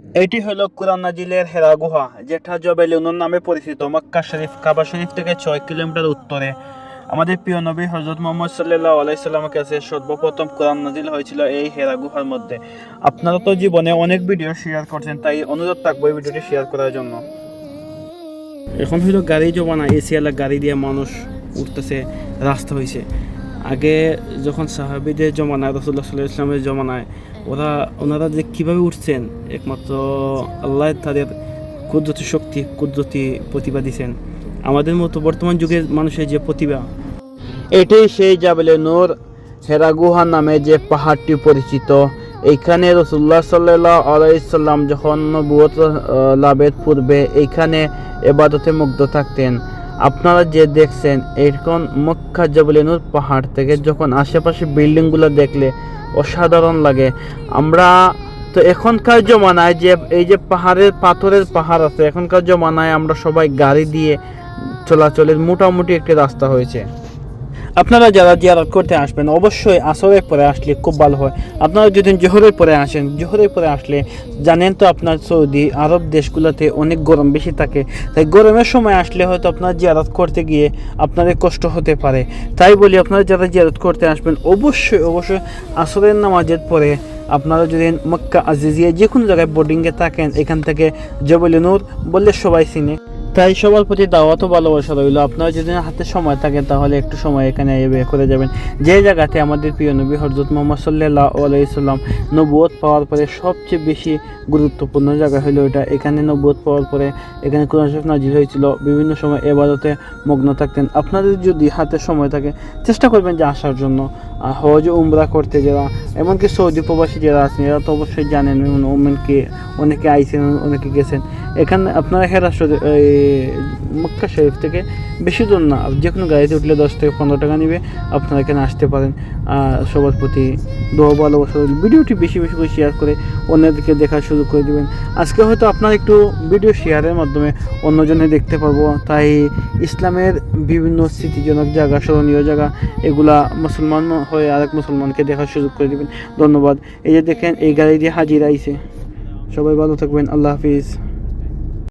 এটি হলো কুরআন নাজিলের হেরা গুহা, যেটা জবেল জবেলুনুর নামে পরিচিত। মক্কা শরীফ, কাবা শরীফ থেকে ছয় কিলোমিটার উত্তরে। আমাদের প্রিয় নবী হজরত মোহাম্মদ সাল্লাহ আলাইসাল্লামের কাছে সর্বপ্রথম কোরআন নাজিল হয়েছিল এই হেরা গুহার মধ্যে। আপনারা তো জীবনে অনেক ভিডিও শেয়ার করছেন, তাই অনুরোধ থাকব এই ভিডিওটি শেয়ার করার জন্য। এখন হইল গাড়ি জমানা, এসি আলা গাড়ি দিয়ে মানুষ উঠতেছে, রাস্তা হয়েছে আগে যখন সাহাবিদের জমানায় রসুল্লাহ সাল্লাহ ইসলামের জমানায় ওরা ওনারা যে কীভাবে উঠছেন, একমাত্র আল্লাহ তাদের কুদরতি শক্তি, কুদরতি প্রতিভা দিছেন। আমাদের মতো বর্তমান যুগের মানুষের যে প্রতিভা। এটাই সেই জাবেলে নূর হেরা গুহা নামে যে পাহাড়টি পরিচিত। এইখানে রসুল্লাহ সাল্লাহ আলাইসাল্লাম যখন নবুয়ত লাভের পূর্বে এইখানে এবাদতে মুগ্ধ থাকতেন। আপনারা যে দেখছেন এখন মক্কা জবলিনুর পাহাড় থেকে যখন আশেপাশে বিল্ডিংগুলো দেখলে অসাধারণ লাগে। আমরা তো এখনকার জমানায় যে, এই যে পাহাড়ের, পাথরের পাহাড় আছে, এখনকার জমানায় আমরা সবাই গাড়ি দিয়ে চলাচলের মোটামুটি একটি রাস্তা হয়েছে। আপনারা যারা জিয়ারত করতে আসবেন, অবশ্যই আসরের পরে আসলে খুব ভালো হয়। আপনারা যদি জোহরের পরে আসেন জোহরের পরে আসলে জানেন তো আপনার সৌদি আরব দেশগুলোতে অনেক গরম বেশি থাকে। তাই গরমের সময় আসলে হয়তো আপনার জিয়ারত করতে গিয়ে আপনাদের কষ্ট হতে পারে। তাই বলি, আপনারা যারা জিয়ারত করতে আসবেন, অবশ্যই অবশ্যই আসরের নামাজের পরে আপনারা যদি মক্কা, আজিজিয়া যে কোনো জায়গায় বোর্ডিংয়ে থাকেন, এখান থেকে জবল নূর বললে সবাই চিনে। তাই সবার প্রতি দাওয়াতও ভালোবাসা রইল। আপনারা যদি হাতে সময় থাকে তাহলে একটু সময় এখানে বের করে যাবেন। যে জায়গাতে আমাদের প্রিয় নবী হজরত মোহাম্মদ সাল্লাহ আলাইসাল্লাম নবুয়ত পাওয়ার পরে সবচেয়ে বেশি গুরুত্বপূর্ণ জায়গা হলো এটা। এখানে নবুয়ত পাওয়ার পরে এখানে কোরআন নাজিল হয়েছিল। বিভিন্ন সময় এবাদতে মগ্ন থাকতেন। আপনাদের যদি হাতে সময় থাকে, চেষ্টা করবেন যে আসার জন্য। হজ উমরা করতে যারা, এমনকি সৌদি প্রবাসী যারা আছেন, এরা তো অবশ্যই জানেন ওমেনকে অনেকে আইছেন, অনেকে গেছেন। এখানে আপনারা হেরা এই মক্কা শরীফ থেকে বেশি দূর না। যে কোনো গাড়িতে উঠলে দশ থেকে পনেরো টাকা নেবে। আপনারা এখানে আসতে পারেন। সবার প্রতি দোয়া ভালোবাসা ভিডিওটি বেশি বেশি করে শেয়ার করে অন্যদেরকে দেখা শুরু করে দিবেন। আজকে হয়তো আপনার একটু ভিডিও শেয়ারের মাধ্যমে অন্যজনে দেখতে পারব তাই ইসলামের বিভিন্ন স্মৃতিজনক জায়গা, স্মরণীয় জায়গা, এগুলা মুসলমান হয়ে আরেক মুসলমানকে দেখার সুযোগ করে দিবেন। ধন্যবাদ। এই যে দেখেন, এই গাড়ি দিয়ে হাজির আইছে। সবাই ভালো থাকবেন। আল্লাহ হাফিজ।